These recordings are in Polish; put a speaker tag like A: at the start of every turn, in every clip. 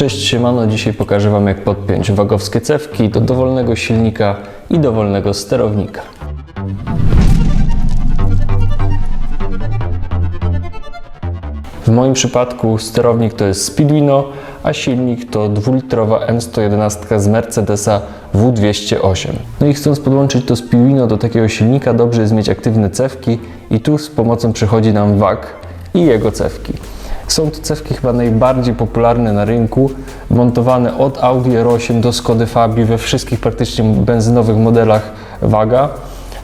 A: Cześć siemano, dzisiaj pokażę Wam jak podpiąć wagowskie cewki do dowolnego silnika i dowolnego sterownika. W moim przypadku sterownik to jest Speedwino, a silnik to dwulitrowa N111 z Mercedesa W208. No i chcąc podłączyć to Speedwino do takiego silnika, dobrze jest mieć aktywne cewki i tu z pomocą przychodzi nam WAG i jego cewki. Są to cewki chyba najbardziej popularne na rynku, montowane od Audi R8 do Skody Fabii we wszystkich praktycznie benzynowych modelach WAGA.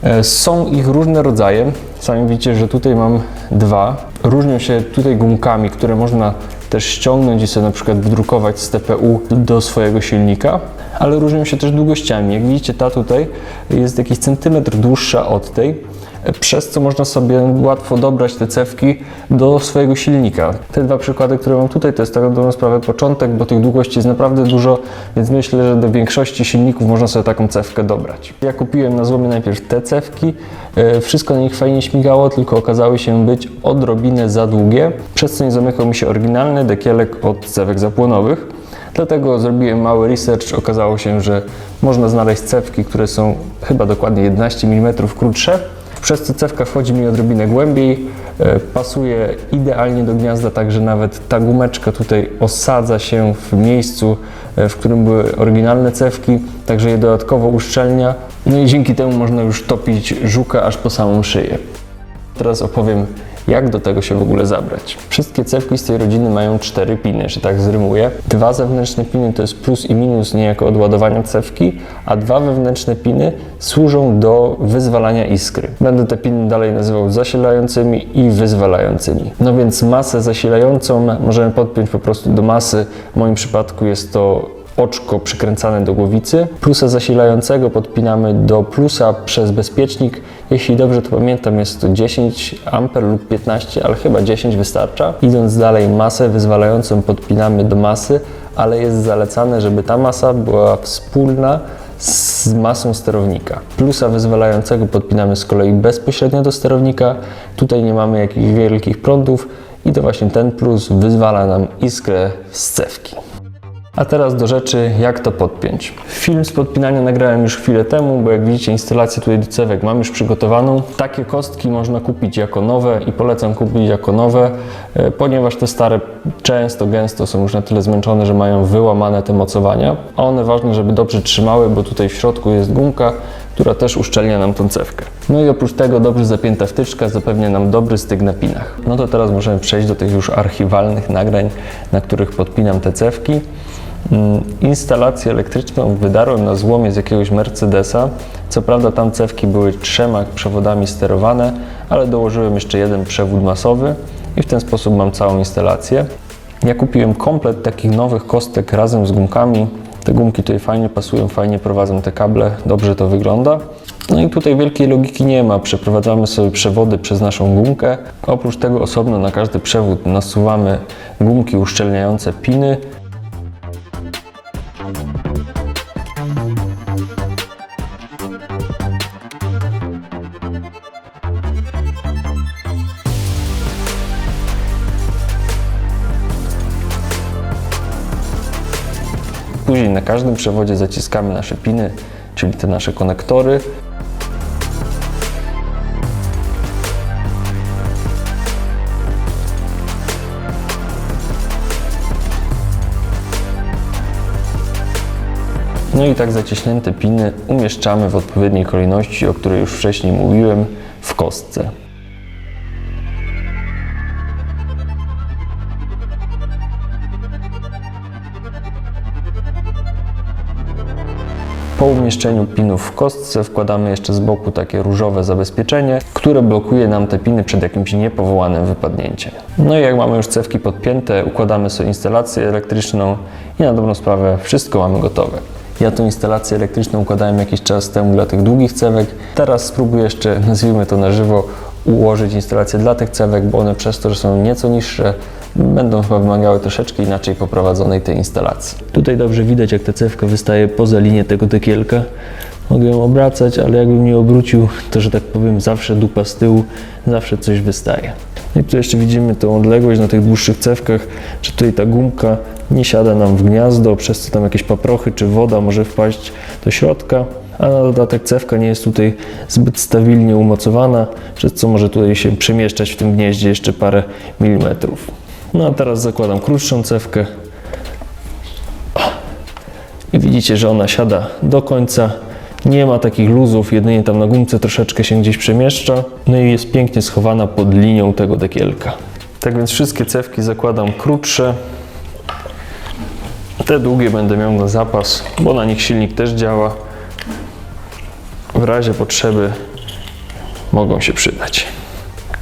A: E, Są ich różne rodzaje. Sami widzicie, że tutaj mam dwa. Różnią się tutaj gumkami, które można też ściągnąć i sobie na przykład wydrukować z TPU do swojego silnika, ale różnią się też długościami. Jak widzicie, ta tutaj jest jakiś centymetr dłuższa od tej przez co można sobie łatwo dobrać te cewki do swojego silnika. Te dwa przykłady, które mam tutaj, to jest tak dobrą sprawę początek, bo tych długości jest naprawdę dużo, więc myślę, że do większości silników można sobie taką cewkę dobrać. Ja kupiłem na złomie najpierw te cewki, e, wszystko na nich fajnie śmigało, tylko okazały się być odrobinę za długie, przez co nie zamykał mi się oryginalny dekielek od cewek zapłonowych. Dlatego zrobiłem mały research. Okazało się, że można znaleźć cewki, które są chyba dokładnie 11 mm krótsze. Przez co cewka wchodzi mi odrobinę głębiej, e, pasuje idealnie do gniazda, także nawet ta gumeczka tutaj osadza się w miejscu, e, w którym były oryginalne cewki, także je dodatkowo uszczelnia. No i dzięki temu można już topić żuka aż po samą szyję. Teraz opowiem, jak do tego się w ogóle zabrać. Wszystkie cewki z tej rodziny mają cztery piny, że tak zrymuję. Dwa zewnętrzne piny to jest plus i minus niejako od ładowania cewki, a dwa wewnętrzne piny służą do wyzwalania iskry. Będę te piny dalej nazywał zasilającymi i wyzwalającymi. No więc masę zasilającą możemy podpiąć po prostu do masy. W moim przypadku jest to oczko przykręcane do głowicy. Plusa zasilającego podpinamy do plusa przez bezpiecznik. Jeśli dobrze to pamiętam, jest to 10 A lub 15, ale chyba 10 wystarcza. Idąc dalej, masę wyzwalającą podpinamy do masy, ale jest zalecane, żeby ta masa była wspólna z masą sterownika. Plusa wyzwalającego podpinamy z kolei bezpośrednio do sterownika. Tutaj nie mamy jakichś wielkich prądów i to właśnie ten plus wyzwala nam iskrę z cewki. A teraz do rzeczy, jak to podpiąć. Film z podpinania nagrałem już chwilę temu, bo jak widzicie instalację tutaj do cewek mam już przygotowaną. Takie kostki można kupić jako nowe i polecam kupić jako nowe, e, ponieważ te stare często, gęsto są już na tyle zmęczone, że mają wyłamane te mocowania. A one ważne, żeby dobrze trzymały, bo tutaj w środku jest gumka, która też uszczelnia nam tą cewkę. No i oprócz tego dobrze zapięta wtyczka zapewnia nam dobry styk na pinach. No to teraz możemy przejść do tych już archiwalnych nagrań, na których podpinam te cewki. Mm, Instalację elektryczną wydarłem na złomie z jakiegoś Mercedesa. Co prawda tam cewki były trzema przewodami sterowane, ale dołożyłem jeszcze jeden przewód masowy i w ten sposób mam całą instalację. Ja kupiłem komplet takich nowych kostek razem z gumkami. Te gumki tutaj fajnie pasują, fajnie prowadzą te kable, dobrze to wygląda. No i tutaj wielkiej logiki nie ma. Przeprowadzamy sobie przewody przez naszą gumkę. Oprócz tego osobno na każdy przewód nasuwamy gumki uszczelniające piny. Na każdym przewodzie zaciskamy nasze piny, czyli te nasze konektory. No i tak zaciśnięte piny umieszczamy w odpowiedniej kolejności, o której już wcześniej mówiłem, w kostce. Po umieszczeniu pinów w kostce wkładamy jeszcze z boku takie różowe zabezpieczenie, które blokuje nam te piny przed jakimś niepowołanym wypadnięciem. No i jak mamy już cewki podpięte, układamy sobie instalację elektryczną i na dobrą sprawę wszystko mamy gotowe. Ja tą instalację elektryczną układałem jakiś czas temu dla tych długich cewek. Teraz spróbuję jeszcze, nazwijmy to na żywo, ułożyć instalację dla tych cewek, bo one przez to, że są nieco niższe, będą chyba wymagały troszeczkę inaczej poprowadzonej tej instalacji. Tutaj dobrze widać, jak ta cewka wystaje poza linię tego dekielka. Mogę ją obracać, ale jakbym nie obrócił, to że tak powiem, zawsze dupa z tyłu, zawsze coś wystaje. No I tu jeszcze widzimy tą odległość na tych dłuższych cewkach, że tutaj ta gumka nie siada nam w gniazdo, przez co tam jakieś paprochy czy woda może wpaść do środka. A na dodatek cewka nie jest tutaj zbyt stabilnie umocowana, przez co może tutaj się przemieszczać w tym gnieździe jeszcze parę milimetrów. No a teraz zakładam krótszą cewkę, i widzicie, że ona siada do końca. Nie ma takich luzów, jedynie tam na gumce troszeczkę się gdzieś przemieszcza. No i jest pięknie schowana pod linią tego dekielka. Tak więc wszystkie cewki zakładam krótsze. Te długie będę miał na zapas, bo na nich silnik też działa. W razie potrzeby mogą się przydać.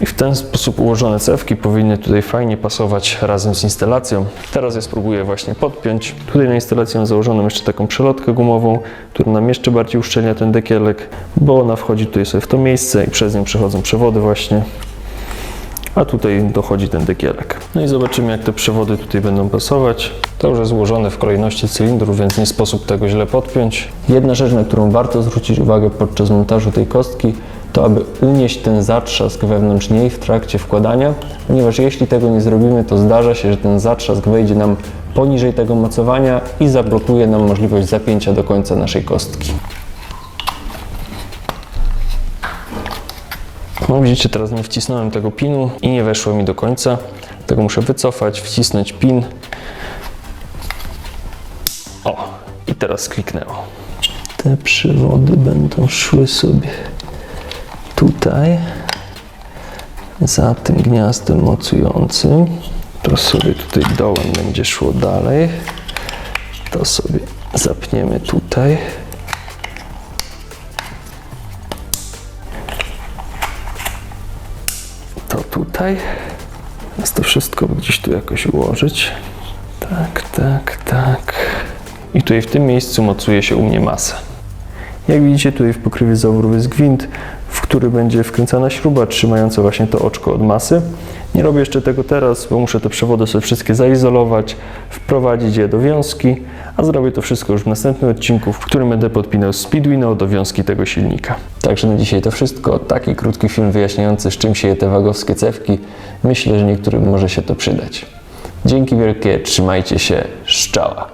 A: I w ten sposób ułożone cewki powinny tutaj fajnie pasować razem z instalacją. Teraz ja spróbuję właśnie podpiąć. Tutaj na instalacji mam założoną jeszcze taką przelotkę gumową, która nam jeszcze bardziej uszczelnia ten dekielek, bo ona wchodzi tutaj sobie w to miejsce i przez nią przechodzą przewody właśnie. A tutaj dochodzi ten dekielek. No i zobaczymy jak te przewody tutaj będą pasować. To już jest złożone w kolejności cylindrów, więc nie sposób tego źle podpiąć. Jedna rzecz, na którą warto zwrócić uwagę podczas montażu tej kostki, to aby unieść ten zatrzask wewnątrz niej w trakcie wkładania, ponieważ jeśli tego nie zrobimy, to zdarza się, że ten zatrzask wejdzie nam poniżej tego mocowania i zablokuje nam możliwość zapięcia do końca naszej kostki. No widzicie, teraz nie wcisnąłem tego pinu i nie weszło mi do końca. Tego muszę wycofać, wcisnąć pin. O, i teraz kliknęło. Te przewody będą szły sobie tutaj za tym gniazdem mocującym. To sobie tutaj dołem będzie szło dalej. To sobie zapniemy tutaj. To tutaj. Teraz to wszystko gdzieś tu jakoś ułożyć. Tak, tak, tak. I tutaj w tym miejscu mocuje się u mnie masa. Jak widzicie, tutaj w pokrywie zaworów jest gwint, w który będzie wkręcana śruba trzymająca właśnie to oczko od masy. Nie robię jeszcze tego teraz, bo muszę te przewody sobie wszystkie zaizolować, wprowadzić je do wiązki, a zrobię to wszystko już w następnym odcinku, w którym będę podpinał Speedwino do wiązki tego silnika. Także na dzisiaj to wszystko. Taki krótki film wyjaśniający, z czym się je te wagowskie cewki. Myślę, że niektórym może się to przydać. Dzięki wielkie, trzymajcie się, szczała.